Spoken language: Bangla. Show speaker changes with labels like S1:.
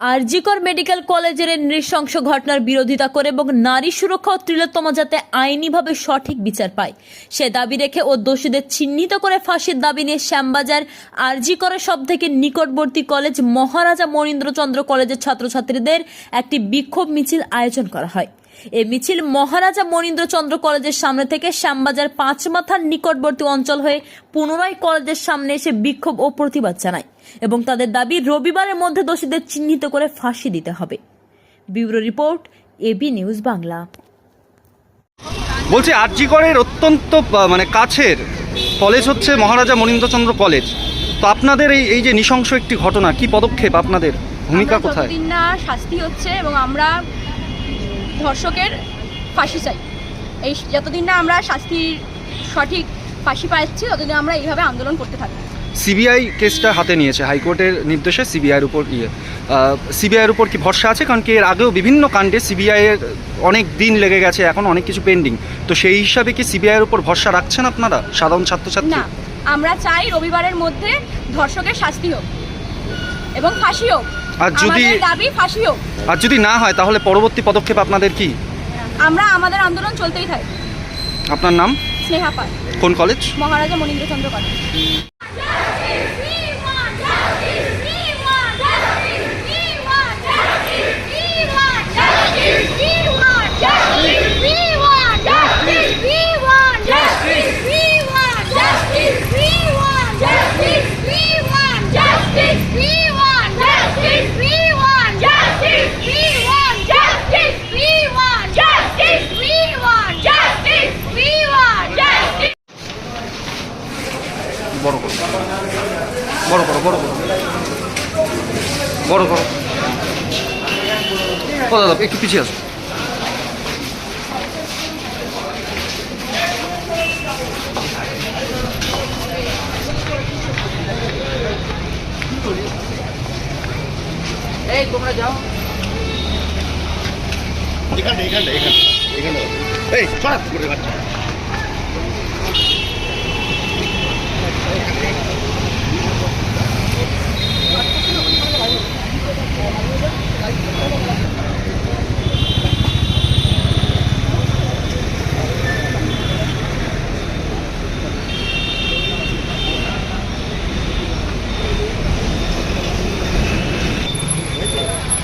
S1: আরজিকর মেডিকেল কলেজের নৃশংস ঘটনার বিরোধিতা করে এবং নারী সুরক্ষা ও ত্রিলোত্তমা যাতে আইনিভাবে সঠিক বিচার পায়। সে দাবি রেখে ও দোষীদের চিহ্নিত করে ফাঁসির দাবি নিয়ে শ্যামবাজার আরজিকরের সব থেকে নিকটবর্তী কলেজ মহারাজা মনীন্দ্রচন্দ্র কলেজের ছাত্রছাত্রীদের একটি বিক্ষোভ মিছিল আয়োজন করা হয়। এ মিছিল মহারাজা মনীন্দ্রচন্দ্র কলেজের সামনে থেকে শ্যামবাজার পাঁচ মাথার নিকটবর্তী অঞ্চল হয়ে পুনরায় কলেজের সামনে এসে বিক্ষোভ ও প্রতিবাদ জানায় এবং তাদের দাবি রবিবারের মধ্যে দোষীদের চিহ্নিত করে ফাঁসি দিতে হবে। Bureau report AB news Bangla.
S2: বলছি আরজিগড়ের অত্যন্ত মানে কাছের কলেজ হচ্ছে মহারাজা মনীন্দ্রচন্দ্র কলেজ। তো আপনাদের এই এই যে নৃশংস একটি ঘটনা কি পদক্ষেপ আপনাদের? ভূমিকা কোথায়?
S3: না শাস্তি হচ্ছে এবং আমরা ধর্ষকের ফাঁসি চাই। এই যতদিন না আমরা শাস্তির সঠিক ফাঁসি পাচ্ছি ততদিন আমরা এইভাবে আন্দোলন করতে থাকি
S2: সিবিআই কেসটা হাতে নিয়েছে হাইকোর্টের নির্দেশে সিবিআইয়ের উপর ইয়ে। সিবিআইয়ের উপর কি ভরসা আছে? কারণ কি এর আগেও বিভিন্ন কাণ্ডে সিবিআইয়ের অনেক দিন লেগে গেছে এখন অনেক কিছু পেন্ডিং তো সেই হিসাবে কি সিবিআইয়ের উপর ভরসা রাখছেন আপনারা সাধারণ ছাত্রছাত্রী?
S3: না আমরা চাই রবিবারের মধ্যে ধর্ষকের শাস্তি হোক এবং ফাঁসি হোক।
S2: আর যদি-
S3: দাবি ফাঁসি হোক।
S2: আর যদি না হয় তাহলে পরবর্তী পদক্ষেপ আপনাদের কি?
S3: আমরা আমাদের আন্দোলন চলতেই থাকি।
S2: আপনার নাম?
S3: স্নেহা পাল।
S2: কোন কলেজ
S3: মহারাজা মনীন্দ্রচন্দ্র কলেজ।
S2: বড় করো বড় করো। বড় করো। ও দাদা একটু পিছিয়ে আসো।
S4: এখানে এখানে এখানে এখানে এই করে বাচ্চা